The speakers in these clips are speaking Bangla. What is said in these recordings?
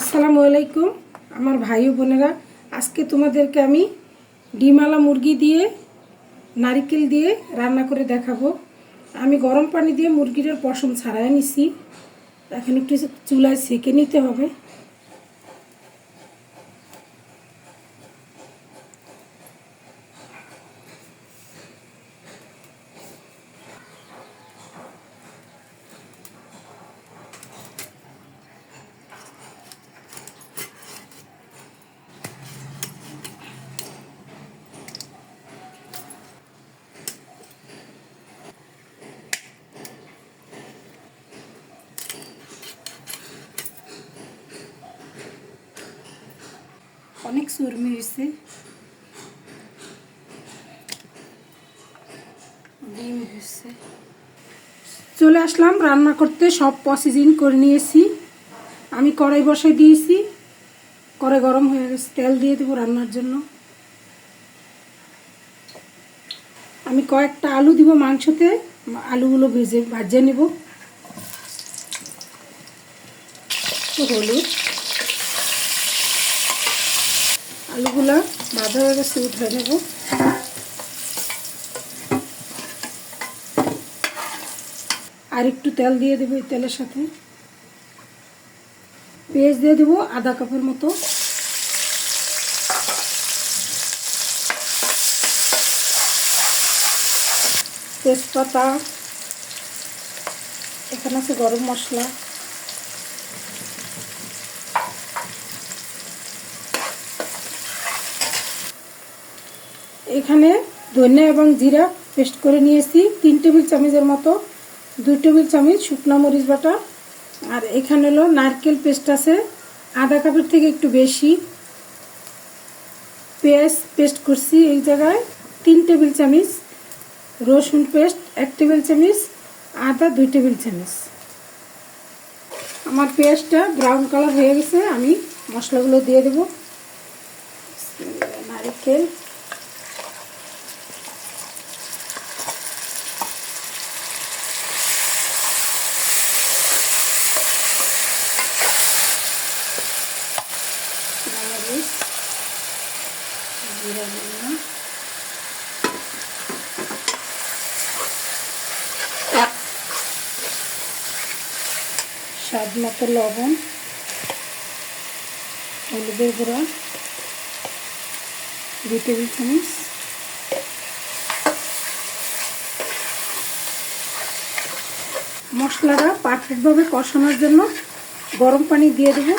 আসসালামু আলাইকুম, আমার ভাই বোনেরা। আজকে তোমাদেরকে আমি ডিমালা মুরগি দিয়ে, নারিকেল দিয়ে রান্না করে দেখাবো। আমি গরম পানি দিয়ে মুরগিটার পশম ছাড়াই নিছি। এখন একটু চুলায় সেঁকে নিতে হবে। অনেক সুরমি হয়েছে ডিম হয়েছে চলে আসলাম, রান্না করতে সব প্রসেসিং করে নিয়েছি। আমি কড়াই বসাই দিয়েছি। কড়াই গরম হয়ে গেছে, তেল দিয়ে দেবো রান্নার জন্য। আমি কয়েকটা আলু দিব মাংসতে, আলুগুলো ভেজে, ভাজে নেব। হলুদ। আলুগুলো ভাজা হয়ে গেছে, উঠে নেব আর একটু তেল দিয়ে দেবো এই তেলের সাথে। পেঁয়াজ দিয়ে দেবো আধা কাপের মতো। তেজপাতা, এখানে আছে গরম মশলা। এখানে ধনিয়া এবং জিরা পেস্ট করে নিয়েছি, তিন টেবিল চামচের মতো। দুই টেবিল চামচ শুকনো মরিচ বাটা। আর এখানে হলো নারকেল পেস্ট আছে, আধা কাপের থেকে একটু বেশি। পেঁয়াজ পেস্ট করছি এই জায়গায়। তিন টেবিল চামচ রসুন পেস্ট, এক টেবিল চামচ আদা, দুই টেবিল চামচ। আমার পেঁয়াজটা ব্রাউন কালার হয়ে গেছে, আমি মশলাগুলো দিয়ে দেব। নারকেল মরিচ জিরা দিলাম স্বাদ মতো লবণ, হলুদের গুঁড়া, দুই টেবিল চামচ। মশলাটা পারফেক্টভাবে কষানোর জন্য গরম পানি দিয়ে দেবো।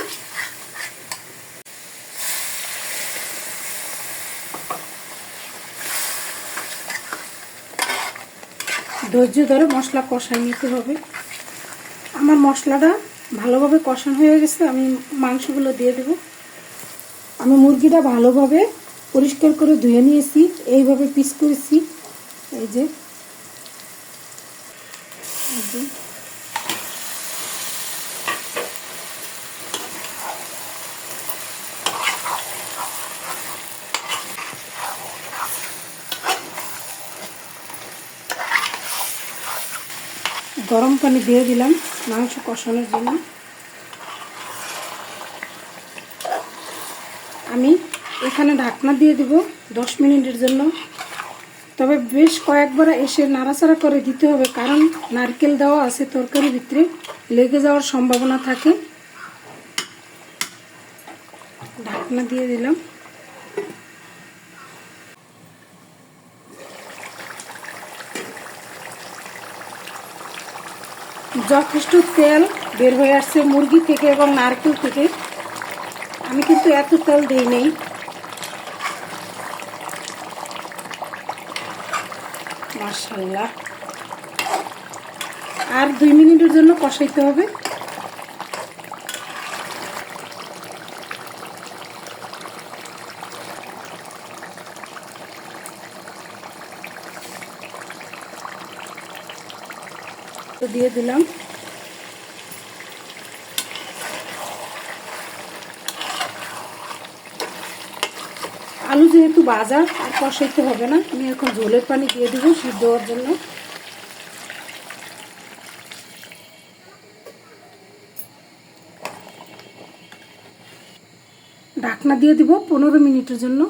ধৈর্য ধরে মশলা কষাই নিতে হবে। আমার মশলাটা ভালোভাবে কষানো হয়ে গেছে, আমি মাংসগুলো দিয়ে দেব। আমি মুরগিটা ভালোভাবে পরিষ্কার করে ধুয়ে নিয়েছি, এইভাবে পিস করেছি। এই যে। গরম পানি দিয়ে দিলাম মাংস কষানোর জন্য। আমি এখানে ঢাকনা দিয়ে দিব দশ মিনিটের জন্য। তবে বেশ কয়েকবার এসে নাড়াচাড়া করে দিতে হবে, কারণ নারকেল দেওয়া আছে তরকারির ভিতরে, লেগে যাওয়ার সম্ভাবনা থাকে। ঢাকনা দিয়ে দিলাম। যথেষ্ট তেল বের হয়ে আসছে মুরগি থেকে এবং নারকেল থেকে। আমি কিন্তু এত তেল দিই নেই। মার্শাল্লাহ আর দুই মিনিটের জন্য কষাইতে হবে। দিয়ে দিলাম। আলু যেহেতু বাজা আর কষাইতে হবে না, আমি এখন ঝোলের পানি দিয়ে দেবো সিদ্ধ হওয়ার জন্য। ঢাকনা দিয়ে দিব পনেরো মিনিটের জন্য।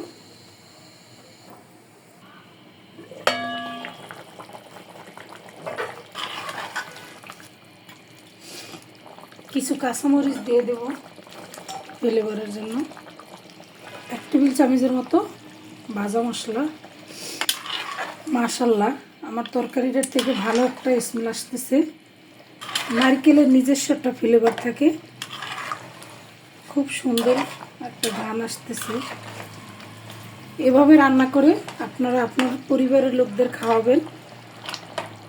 কিছু কাঁচামরিচ দিয়ে দেব ফ্লেভারের জন্য। এক টেবিল চামচের মতো ভাজা মশলা। মাশাল্লাহ, আমার তরকারিটার থেকে ভালো একটা স্মেল আসতেছে। নারকেলের নিজস্ব একটা ফ্লেভার থাকে। খুব সুন্দর একটা গান আসতেছে। এভাবে রান্না করে আপনারা আপনার পরিবারের লোকদের খাওয়াবেন।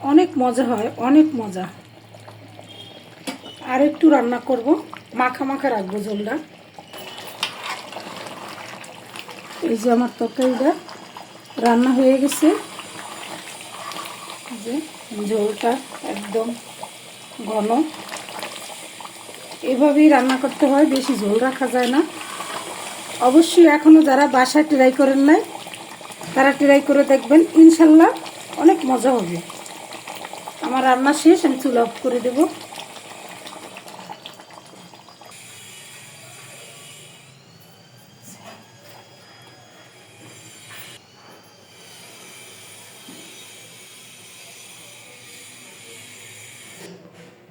অনেক মজা হয়, অনেক মজা। আর একটু রান্না করব। মাখা মাখা রাখব ঝোলটা। এই যে আমার তরকারিটা রান্না হয়ে গেছে। যে ঝোলটা একদম ঘন। এভাবেই রান্না করতে হয়, বেশি ঝোল রাখা যায় না। অবশ্যই এখনও যারা বাসায় ট্রাই করেন নাই, তারা ট্রাই করে দেখবেন, ইনশাল্লাহ অনেক মজা হবে। আমার রান্না শেষ, আমি চুল অফ করে দেবো।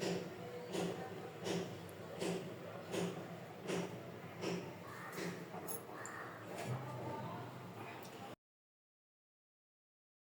えっ?